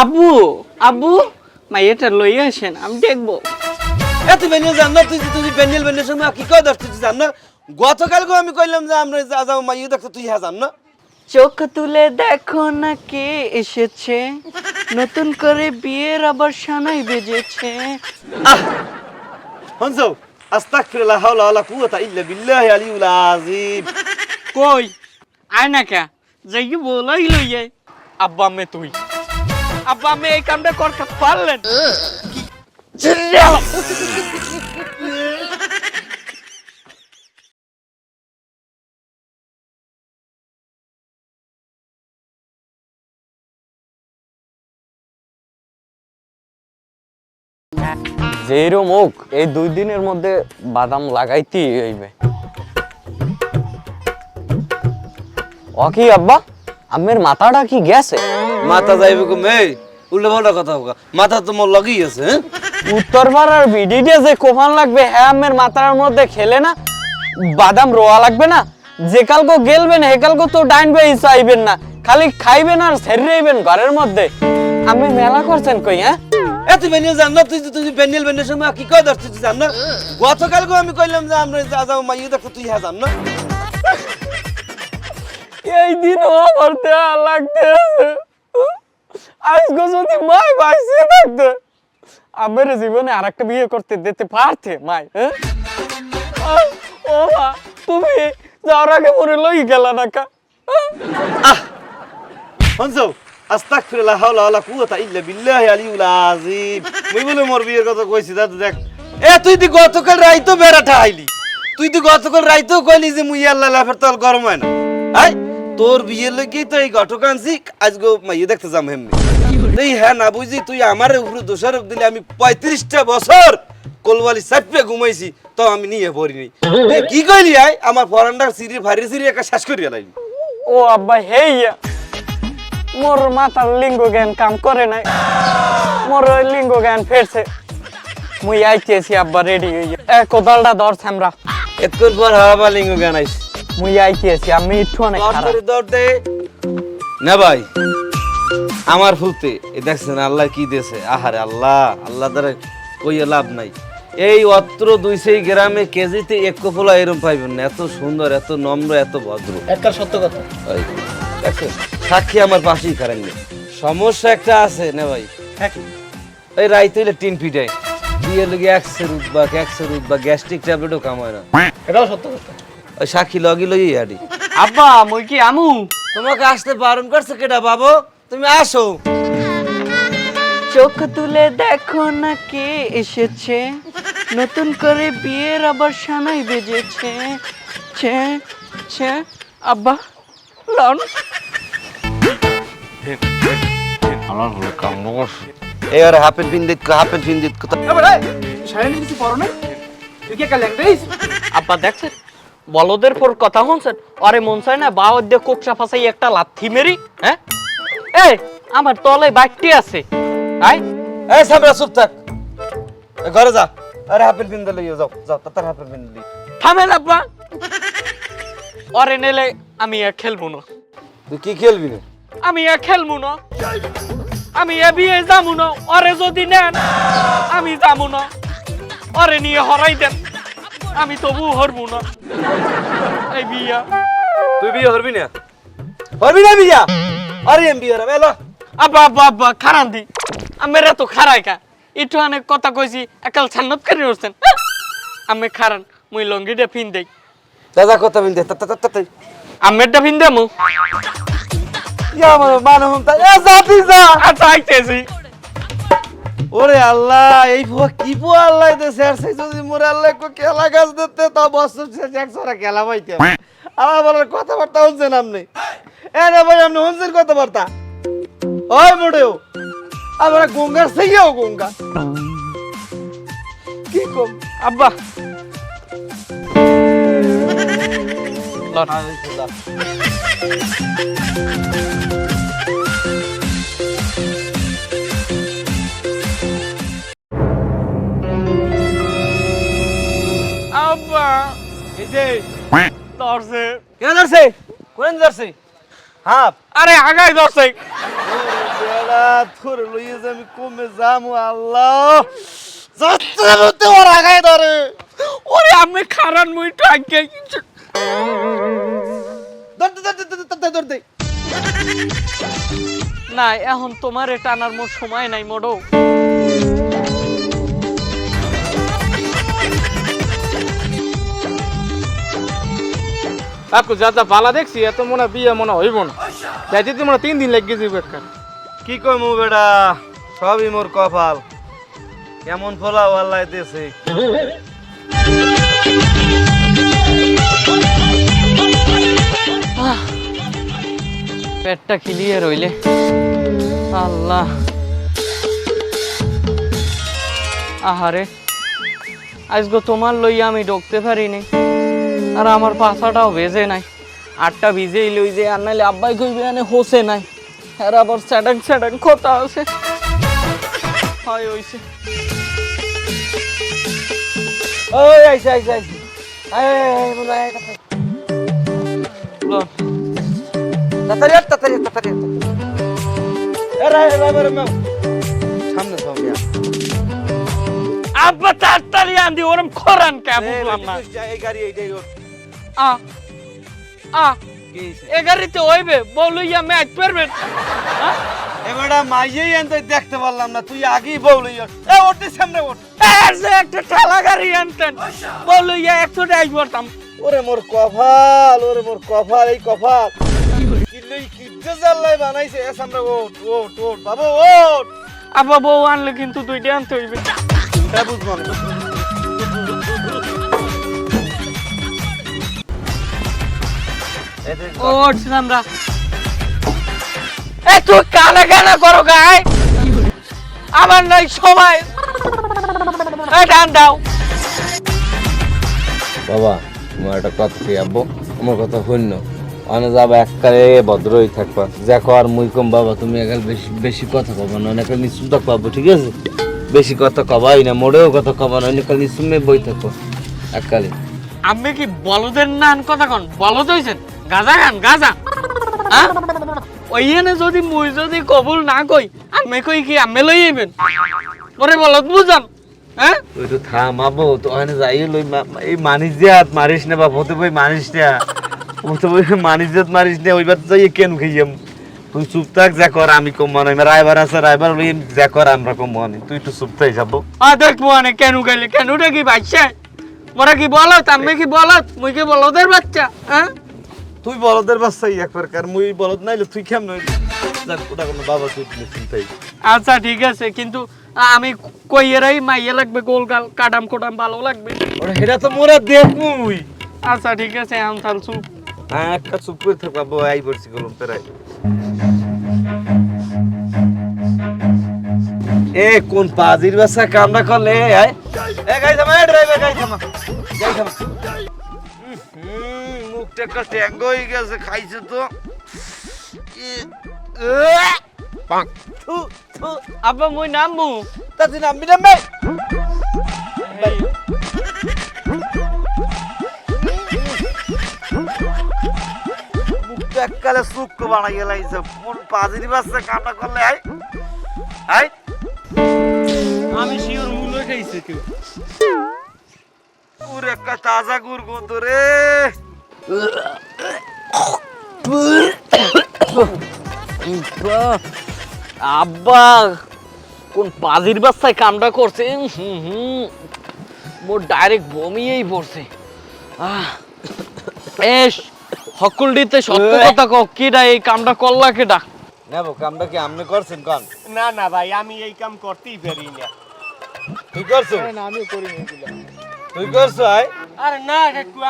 আব্বু আব্বু মাইয়াটা লই আসেন আমি দেখব। এ তুই বেনিয়ে জান না তুই তুই বেনিয়াল বেনিয়ার সময় কি কয় দশ তুই জান না? গতকালকে আমি কইলাম যে আমরা যা যাও মাইয়ে দেখতে তুই হ্যাঁ জান না। চোখ তুলে দেখো না কে এসেছে? নতুন করে বিয়ের আবার সানাই বেজেছে। আহ! হনসো আস্তাগফিরুল্লাহ হাওলা ওয়ালা কুওয়াতা ইল্লা বিল্লাহি আলিউল আযীম। কই? আয় না কে? যাই বলাই লইয়ে আব্বা মে তুই। আব্বা মে এই কামটা করতে পারলেন। হোক এই দুই দিনের মধ্যে বাদাম লাগাইতেই হইবে। ও কি আব্বা আমের মাথাটা কি গেছে? মাথা যাইবে কো পাল্টা কথা হোক মাথা তো মোর লগেই আছে হ্যাঁ? উত্তর পাড়ার বিডিতে যে কোফান লাগবে হ্যাঁ আমের মাথার মধ্যে খেলে না বাদাম রোয়া লাগবে না যে কালকো গেলবেন হে কালকো তো ডাইন বে চাইবেন না খালি খাইবেন আর সেরেইবেন ঘরের মধ্যে। আমি মেলা করছেন কই হ্যাঁ? এ তুই বেনিয়ে না তুই তুই বেনিয়াল বেনিয়ার সময় কি কয় তুই জান না। গতকালকে আমি কইলাম যে আমরা যা মাইয়ে দেখতে তুই হ্যাঁ জান না। এই দিন আমার দেয়া লাগতে আছে আজকে যদি মাই বাইসে থাকতো আমার জীবনে আর একটা বিয়ে করতে দিতে পারতে মাই হ্যাঁ? ও মা, তুমি যাওয়ার আগে মরে লই গেলা না কা হনসো আস্তাগফিরুল্লাহ, হাওলা ওয়ালা কুওয়াতা ইল্লা বিল্লাহি আলিউল আযীম। মুই বলে মোর বিয়ের কথা কইছি, দাদু দেখ। এ, তুই দি গতকাল রাইতো বেড়াটা আইলি। তুই দি গতকাল রাইতো কইলি যে মুই আল্লাহ লাফের তল গরম হয় না। আই, তোর বিয়ের লগেই তো এই ঘটক আনছি আজকে মাইয়ে দেখতে যাম হেমনি এই হ্যাঁ না বুঝি তুই আমার উপরে দোষারোপ দিলে আমি পঁয়ত্রিশটা বছর কোলবালি চাপে ঘুমাইছি তো আমি নিয়ে পড়িনি কি কইলি আই আমার ফরান্ডার সিঁড়ি ভারি সিঁড়ি একা শ্বাস করিয়া লাইলি ও আব্বা হেইয়া মোর মাথার লিঙ্গ জ্ঞান কাম করে নাই মোর লিঙ্গ জ্ঞান ফেরছে মুই আইতেছি আব্বা রেডি হইয়া এ কোদালটা ধরছে আমরা এতক্ষণ পর হাওয়া লিঙ্গ গান আইস মুই আইতেছি আমি একটু অনেক খারাপ দে না ভাই আমার ফুলতে এ দেখছেন আল্লাহ কি দিয়েছে? আহারে আল্লাহ আল্লাহ দ্বারা কইয়া লাভ নাই। এই অত্র দুই সেই গ্রামে কেজিতে এক কপলা এরম পাইবেন না এত সুন্দর এত নম্র এত ভদ্র। একটা সত্য কথা। দেখছেন? সাক্ষী আমার পাশেই খারেন সমস্যা একটা আছে না ভাই? এই রাইতে হইলে টিন পিটাই। দিয়ে লগে একশো রুট বা একশো রুট বা গ্যাস্ট্রিক ট্যাবলেটও কামায় না। এটাও সত্য কথা। ওই সাক্ষী লগি লই আডি আব্বা মই কি আমু? তোমাকে আসতে বারণ করছে কেডা বাবু? তুমি আসো। চোখ তুলে দেখো না কে এসেছে। নতুন করে বিয়ের আবার সানাই বেজেছে। ছে ছে আব্বা লন। আমার এবার হাফেন পিন দিত হাফেন পিন দিত কথা আরে শাইন কিছু পড়ো না। তুই কি কালেন রেস আব্বা দেখছেন? বলদের পর কথা শুনছেন? আরে মন চায় না বাওয়ার দিয়ে কোকসা ফাঁসাই একটা লাথি মেরি হ্যাঁ? এই আমার তলে বাইকটি আছে। আই এই সামরা চুপ থাক। ঘরে যা। আরে হাফেন পিন দিলে যাও। যাও তার হাফেন পিন দিলি থামেন আব্বা অরে নেলে আমি আর খেলব না। তুই কি খেলবি না আমি আর খেলব না। আমি এ বিয়ে যাব না। অরে যদি নেন আমি যাব না। অরে নিয়ে হরাই দেন। আমি তবু হরবো না। এই বিয়া। তুই বিয়ে করবি না? করবি না বিয়া? আরে এম বিয়ে এলো আব্বা আব্বা আব্বা খারান দি আমার তো খারাই কা? ইটু অনেক কথা কইছি একাল ছান্নত করে উঠছেন আমি খারান মুই লঙ্গিটা ফিন দেই। দাদা কথা বিন দে আমেরটা ফিন দে মু ইয়া মানে মানে হুম তা এ যাবি যা। আচ্ছা আইতেছি। ওরে আল্লাহ এই বুয়া কি বুয়া আল্লাহ দেশে আর সেই যদি মোরে আল্লাহ কো কেলা গাছ দিতে তা বছর শেষে এক ছড়া কেলা পাইতে আমার বলার কথাবার্তা শুনছেন আপনি? এ না ভাই আপনি শুনছেন কথাবার্তা? ওই মোটেও। আমরা গঙ্গার সেইও গঙ্গা। কি কম? আব্বা। আব্বা এই যে ধরছে। কেন ধরছে? কোন ধরছে? হাফ। আরে আগাই ধরছে। বেড়া ধরে লইয়ে যে আমি কমে যামু আল্লাহ। যাচ্ছে ওর আগায় ধরে। ওরে আমি খারান মুই তো আগে ধর দে, ধর দে, ধর দে, ধর দে, ধর দে। না এখন তোমারে টানার মোর সময় নাই মোড়ো। আপু যা যা ভালো দেখছি এত মনে বিয়ে মনে হইব না। যাইতে তো মনে তিন দিন লেগে যাবে একটা কি কইমু বেড়া সবই মোর কপাল। কেমন ফলাও আল্লাহ দেশে পেটটা খিলিয়ে রইলে। আল্লাহ। আহারে আজকে তোমার লইয়া আমি ঢুকতে পারিনি। আর আমার পাছাটাও ভেজে নাই। আটটা ভিজেই লই যে আর নাইলে আব্বাই কইবে আনে হোসে নাই। আর আবার স্যাডাং স্যাডাং কথা আছে। হয় হইছে। ওই আয় বলো আয় তাড়াতাড়ি। লো, তাড়াতাড়ি তাড়াতাড়ি। সামনে সব। আব্বা তাড়াতাড়ি আন্দি ওরম খরান কে এই বুঝলাম না। এই গাড়ি এইটাই। আ আ? এ গাড়িতে হইবে বলুইয়া ম্যাচ পারবেন হ্যাঁ এ বেটা মাইয়েই আনতে দেখতে পারলাম না তুই আগেই বউলি ওর। এ ওঠে সামনে ওঠ। যে একটা ঠেলা গাড়ি আনতেন বলুইয়া একশো টাকা পড়তাম ওরে মোর কপাল ওরে মোর কপাল এই কপাল। কিল্লই কিদ্দে জাল্লাই বানাইছে। এ সামনে ওঠ ওঠ ওঠ। বাবু ওঠ। আব্বা বউ আনলে কিন্তু দুইটা আনতে হইবে। এ বুঝব না আমরা। এ তুই কানা কানা করো গাই আমার নাই সময় এ টান দাও। বাবা তোমার একটা কথা কি আব্বু? আমার কথা শূন্য অনে যাবা এককালে ভদ্র হয়ে থাকবা। দেখো আর মুই কম বাবা তুমি একাল বেশি বেশি কথা কবা না অনেক নিশ্চুম থাকবা ঠিক আছে? বেশি কথা কবাই না মোড়েও কথা কবা না অনেক নিশ্চুমে বই থাকো। এককালে। আমি কি বলদের নান কথা কন? বলদ হইছেন? গাজা গান গাজা। ওইখানে যদি মুই যদি কবুল না কই আমি কই কি আমি লই আইবেন পরে বলদ বুঝান হ্যাঁ তুই তো থামাবো তো ওখানে যাই লই এই মানিস যে হাত মারিস না বাবা হতে বই মানিস না? হতে বই মানিস যে মারিস না? ওইবার তো যাই কেন খাইয়াম তুই চুপ থাক যা কর আমি কম মনে রাইবার আছে রাইবার লই যা কর আমরা কম মনে তুই তো চুপ থাক যাব। আ দেখব মানে কেন গেলে কেনটা কি বাচ্চা। মোরা কি বলত আমি কি বলত? মুই কি বলদের বাচ্চা হ্যাঁ তুই বলদের বাচ্চাই এক প্রকার মুই বলদ নাইলে তুই কেমন যাক ওটা কোনো বাবা তুই। চিন্তাই আচ্ছা ঠিক আছে কিন্তু আমি কইয়েরাই মাইয়া লাগবে গোল গাল কাটাম কোডাম ভালো লাগবে। ওরা হেটা তো মোরা দেখুই আচ্ছা ঠিক আছে আম থালছু হ্যাঁ একটা চুপ করে থাকবা বউ আই পড়ছি গলম পেরাই। এ কোন পাজির বাসা কামটা করলে এ গাই থামা এ ড্রাইভার গাই থামা গাই থামা মুখটা একটা ট্যাঙ্গো হয়ে গেছে খাইছে তো। আব্বা মুই নামবো। তাতে নামবি নামবে মুখটা এককালে শুক্র বানাই গেলাইছে। কোন পাজির বাচ্চা কামটা করলে আয় আয় আমি শিওর মূল্য খাইছে কেউ। পুরো একটা তাজা গুড় গন্ধ রে। আব্বা কোন পাজির বাচ্চায় কামটা করছে? হুম হুম। মোর ডাইরেক্ট বমিয়েই পড়ছে। আহ। এস হকুলডিতে সত্য কথা কও কিডা এই কামটা করলা কেডা? নেব কামটা কি আপনি করছেন কন? না না ভাই আমি এই কাম করতেই পারি না। তুই করছ না না এগুলা। তুই করছ আরে না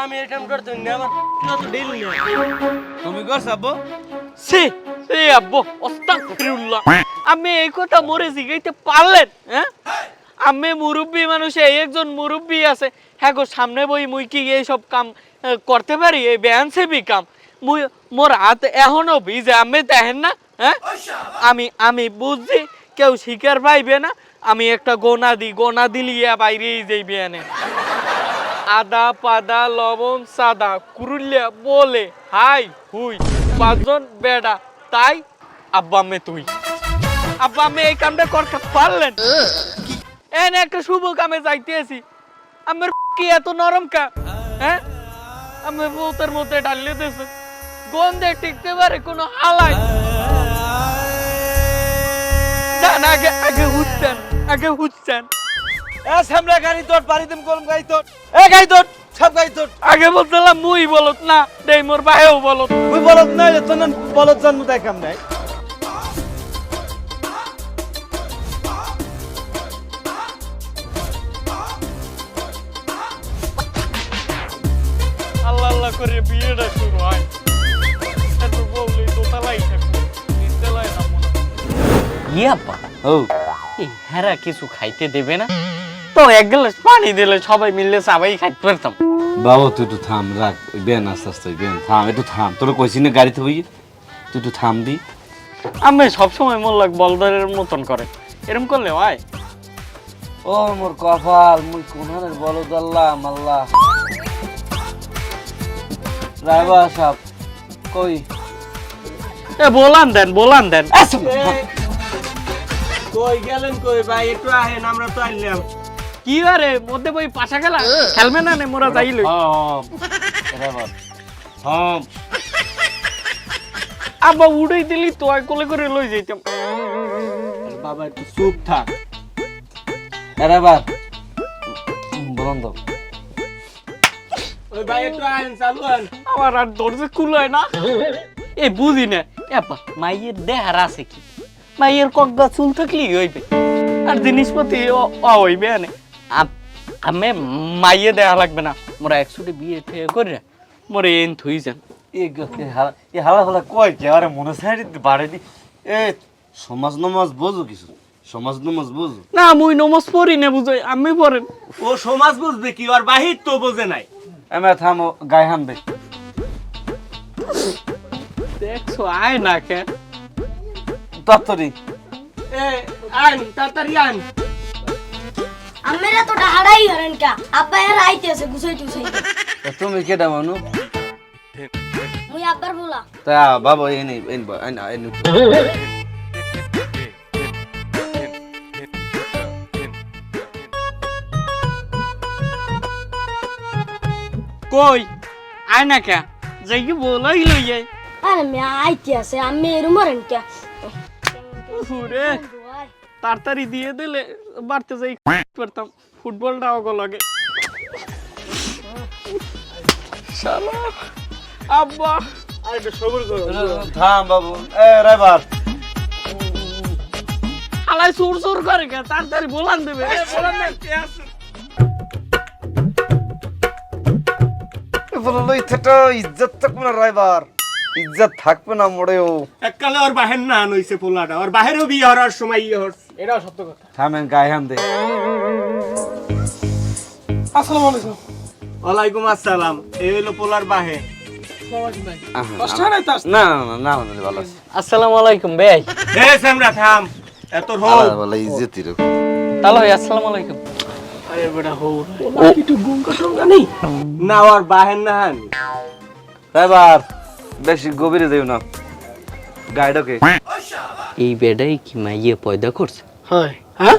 আমি এই কাম করতে না আমার তো ডিল তুমি করছ আব্বু? সে আব্বু আস্তাগফিরুল্লাহ আমি এই কথা মরে জিগাইতে পারলেন হ্যাঁ? আমি মুরব্বী মানুষ এই একজন মুরব্বী আছে। হ্যাঁ গো সামনে বই মুই কি এই সব কাম করতে পারি? এই ব্যায়াম সেবি কাম। মুই মোর হাত এখনও ভিজে আমি দেখেন না হ্যাঁ? আমি আমি বুঝছি কেউ শিকার পাইবে না, আমি একটা গোনা দিই গোনা দিলিয়া বাইরেই যাই বিয়ানে আদা, পাদা, লবণ, সাদা কুরুলিয়া বলে, হাই, হুই, পাঁচজন বেডা, তাই, আব্বা মে তুই। আব্বা আমি এই কামটা করতে পারলেন? এনে একটা শুভ কামে যাইতেছি। আমার কি এত নরম কা? হ্যাঁ? আমি বউতের মধ্যে ডালিয়ে দিয়েছে গন্ধে টিকতে পারে, কোনো হালাই আগে আগে হুচ্ছেন আগে হুচ্ছেন এ সামনে গাড়ি তোর পারি দিম কলম গাড়ি তোর এ গাড়ি তোর সব গাড়ি তোর আগে বলছিলাম মুই বলত না দেই মোর ভাইও বলত। তুই বলত নাই তোর না বলত জন্ম দেখাম নাই। আল্লাহ আল্লাহ করে বিয়েটা শুরু হয়। দোতলাই থাকব নিচতলায় না। ইয়া পা ও। হেরা কিছু খাইতে দেবে না? তো এক গ্লাস পানি দিলে সবাই মিললে সবাই খাইতে পারতাম। বাবা তুই একটু থাম রাখ। বেন আস্তে আস্তে বেন থাম একটু থাম। তোর কইছি না গাড়িতে বই তুই একটু থাম দি। আমি সবসময় মোল্লাক বলদারের মতন করে। এরম করলে হয়? ও মোর কপাল মুই কোনহানের বলো আল্লাহ আল্লাহ। ড্রাইভার সাহেব কই? এ বলান দেন বলান দেন। কই গেলেন কই ভাই? একটু আহেন আমরা তো আইলাম কি আরে মধ্যে বই পাশা খেলা? খেলবে না নে? মোরা যাইলে হম আব্বা উড়াই দিলি তো আর কোলে করে লই যাইতাম। বাবা একটু চুপ থাক। বলুন তো ওই ভাই একটু আহেন চালু হন আমার আর দরজা খুলায় না। এ বুঝি না। এপা মাইয়ের দেহার আছে কি? মাইয়ের কগা চুল থাকলেই হইবে। আর জিনিসপাতি হইবে আনে। আমি মাইয়ে দেয়া লাগবে না। মোরা একসুটে বিয়ে ঠেয়ে করে মোরে এন থুই যান। এই হালা হালা কয় কে আরে মনে সাইড বাড়ে দি। এ সমাজ নমাজ বোঝো কিছু? সমাজ নমাজ বোঝো? না মুই নমস পড়ি না বুঝাই আমি পড়েন। ও সমাজ বুঝবে কি আর বাহির তো বোঝে নাই। এমে থামো গায়ে হান দে দেখছ আয় না কে এ আন তাড়াতাড়ি আন। আমরা তো হারাই হরেন কা। আব্বা এর আইতেছে গুছাই টুছাই। তুমি কেডা মানু? মুই আব্বার বলা। তা বাবা এই নেই এই বা এই না এই নি কই? আয় না কে। যাই কি বলাই লই যাই আরে মে আইতে আছে আমি এরম হরেন কা। রে তাড়াতাড়ি দিয়ে দিলে বাড়তে যাই পারতাম ফুটবলটা অগো লাগে। শালা আব্বা। আর একটু সবুর করো থাম বাবু। এ ড্রাইভার। হালাই সুর সুর করে কে? তাড়াতাড়ি বলান দেবে। বলান দেবে বলো লই থেটো ইজ্জত থাকবে না ড্রাইভার। ইজ্জত থাকবে না মোড়েও। এককালে ওর বাহের না হইছে পোলাটা ওর বাহিরও বিয়ে হওয়ার সময় ইয়ে হচ্ছে। এটাও সত্য কথা। থামেন গায়ে হান দে। ওয়ালাইকুম আসসালাম এই হলো পোলার বাহে। না না না না না ভালো আছে। আসসালামু আলাইকুম ভাই। এ সামরা থাম এত হোক আলাদা ভালো রকম তাহলে ভাই আসসালামু আলাইকুম। আরে বেটা হো। না ওর বাহের না হান ড্রাইভার বেশি গভীরে যাইও না। গাইডকে এই বেডাই কি মাইয়ে পয়দা করছে? হয়। হ্যাঁ?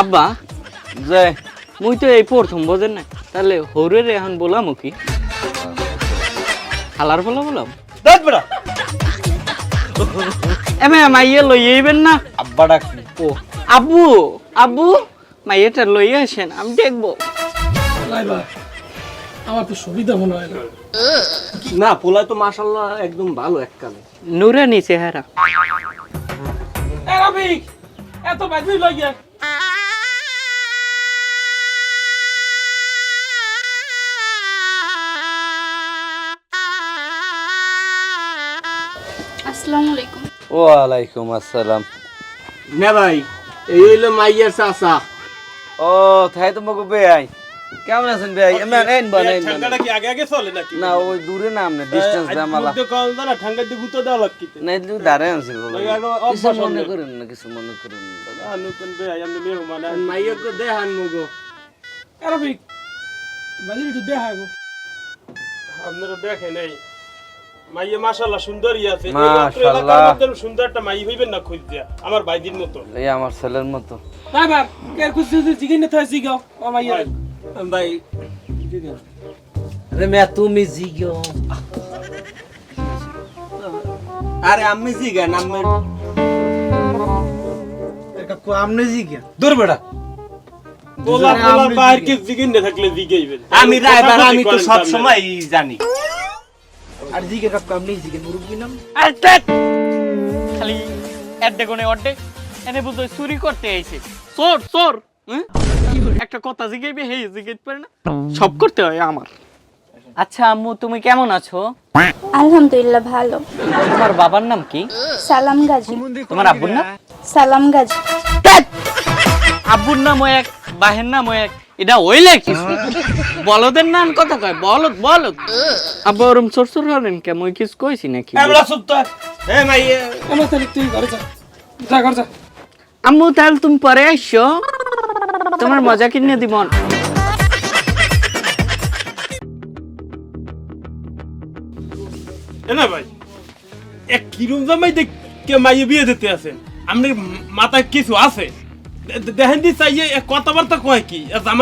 আব্বা যে। মুই তো এই প্রথম বোঝেন না তাহলে হরে রে এখন বলাম কি? খালার ফলা বলাম? এমে মাইয়ে লই আইবেন না। আব্বা ডাক ও আব্বু আব্বু মাইয়েটা লই আসেন আমি দেখব। না। পোলা তো মাশাল্লাহ একদম ভালো এককালে। নুরানি চেহারা। এত বাজি লইয়া আসসালামু আলাইকুম। ওয়ালাইকুম আসসালাম। না ভাই এই হইল মাইয়ার চাচা। ও তাই তো মগো বেআই কেমন আছেন বেআই এমন এন বানাই ঠান্ডাটা কি আগে আগে চলে নাকি? না ওই দূরে না আমনে ডিসটেন্স দে আমালা মধ্যে কল দাও না ঠান্ডা দিয়ে গুতো দেওয়া লাগকিতে না একটু দাঁড়ায় আছি বলো। কিছু মনে করেন না কিছু মনে করেন না। নতুন বে আমি মেহমান মাইয়ার তো দেহান মগো। আরবিক। বাজির একটু দেখাগো আপনারা দেখে নেই মাইয়ে মাশাআল্লাহ সুন্দরই আছে। মাশাআল্লাহ। সুন্দর একটা মাই হইবেন না খুঁজ দিয়া আমার ভাইদির মতো। এই আমার ছেলের মতো। ড্রাইভার এর কিছু জিগিন না থাকি গাও আমার ইয়ে ভাই আরে তুমি জিগো আরে আমি জিগান আমার দূর বেটা। পোলা পোলা বাইরে কে জিগিন না থাকলে জিগাইবেন আমি ড্রাইভার আমি তো সব সময় জানি। আর ধ্যাৎ। খালি এডে কোনে অড্ডে। এনে বুঝো চুরি করতে আইছে। চোর চোর হুম? একটা কথা জিগাইবে হে জিগাইতে পারে না? সব করতে হয় আমার। আচ্ছা আম্মু তুমি কেমন আছো? আলহামদুলিল্লাহ ভালো। তোমার বাবার নাম কি? সালাম গাজী। তোমার আব্বুর নাম? সালাম গাজী। আব্বুর নাম এক বাহের নাম এক। এটা হইলে কি? বলদের নাম কথা কয়? বলদ বলদ। আব্বা ওরম চোর হলেন কে মই কিছু কইছি নাকি? আমরা সুত্ত এ মাইয়ে। আমার তাহলে তুই ঘরে যা যা ঘরে যা আম্মু তাহলে তুমি পরে আসছো তোমার মজা কিনে দিব। না ভাই এক কিরম জামাই দেখ মাইয়ে বিয়ে দিতে মাথায় কিছু আছে। দেখেন দি চাইয়ে কথাবার্তা কয় কি?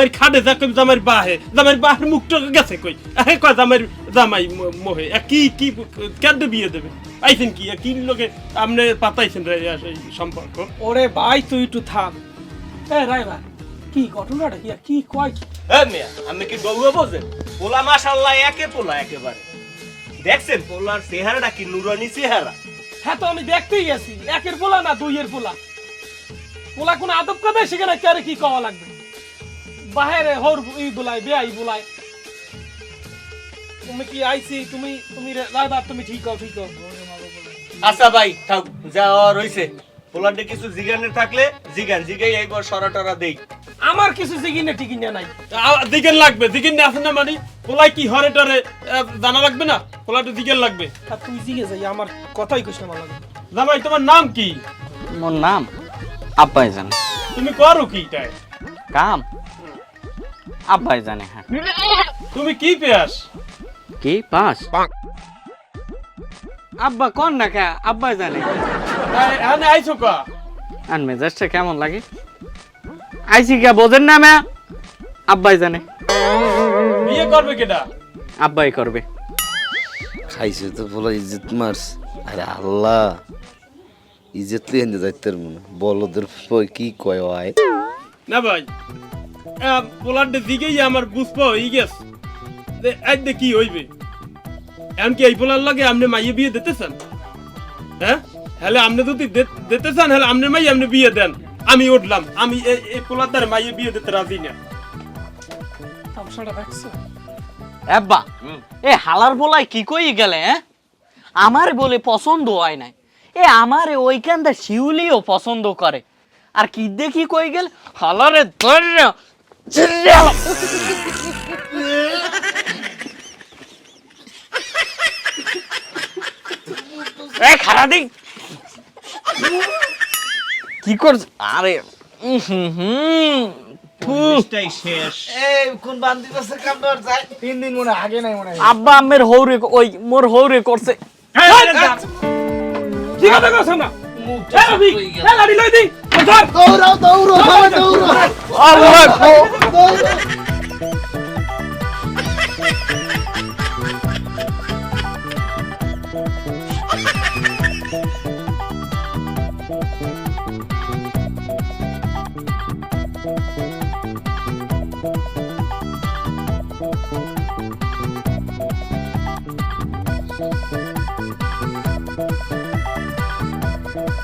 খাটে যা কই জামাইর বাহে। জামাইর বাহের মুখটা গেছে কই? এ কয় জামাইর জামাই ম- মোহে। কি কি কেন বিয়ে দেবে? পাইছেন কি? কি লোকে আপনি পাতাইছেন রে সম্পর্ক? ওরে ভাই তুই একটু থাম। এ ড্রাইভার কি ঘটনাটা কি আর কি? কয়? হ্যাঁ মিয়া আপনি কি গৌরব বোঝেন? পোলা মাশাল্লাহ একে পোলা একেবারে। দেখছেন পোলার চেহারাটা কি নুরানি চেহারা? হ্যাঁ তো আমি দেখতেই গেছি একের পোলা না দুইয়ের পোলা? পোলা কোন আদব কাদা সেখানে কারে কি কওয়া লাগবে? বাহিরে হর ই বুলায় বেআই বুলায়। তুমি কি আইছি? তুমি তুমি ড্রাইভার তুমি ঠিক হও ঠিক হও আচ্ছা ভাই থাক যা রইছে। পোলারটা কিছু জিগানের থাকলে জিগান জিগাই একবার সরা টরা দেই। আমার কিছু জিগিনে টিকিনে নাই। দিকেন লাগবে দিকেন আছে না মানে? পোলাই কি হরে টরে জানা লাগবে না? পোলাটা দিকেন লাগবে। আর তুই জিগে যাই আমার কথাই কইছ না লাগবে জামাই তোমার নাম কি? মোর নাম আব্বাই জানে। তুমি করো কি তাই কাম? আব্বাই জানে হ্যাঁ। তুমি কি পেয়াস? কি? পাস আব্বা কোন না কে? আব্বাই জানে। এখানে আইছো কা? আর মেজাজটা কেমন লাগে? আইসি কে বোঝেন না মা আব্বাই জানে। বিয়ে করবে কেডা? আব্বাই করবে। খাইছে তো বলা ইজ্জত মারস আরে আল্লাহ ইজ্জত লিয়ে নিয়ে যাইতে মনে। বলদের পয় কি কয় আয় না ভাই পোলারটা দিকেই আমার বুঝব হয়ে গেছে। যে আজ দে কি হইবে? এমনকি এই পোলার লাগে আপনি মাইয়ে বিয়ে দিতেছেন? হ্যাঁ? হলে আপনি যদি দিতেছেন হলে আপনি মাই আপনি বিয়ে দেন। আমি উঠলাম। আমি এই- দ্বারা মাইয়ে বিয়ে দিতে রাজি না। তামসাটা দেখছ আব্বা এ হালার বলাই কি কই গেলে হ্যাঁ? আমার বলে পছন্দ হয় নাই। এ আমারে ওইখানটা শিউলিও পছন্দ করে। আর কি দেখি কই গেল? হালারে ধরে এ খারা দিক কি করছ? আরে উম হুম হুম ফুহ। এই কোন বান্দি আছে কাম দর যায় তিন দিন মনে আগে নাই মনে আব্বা আমের হৌরে ওই মোর হৌরে করছে। ঠিক আছে না লই দি। দৌড়াও দৌড়াও দৌড়াও।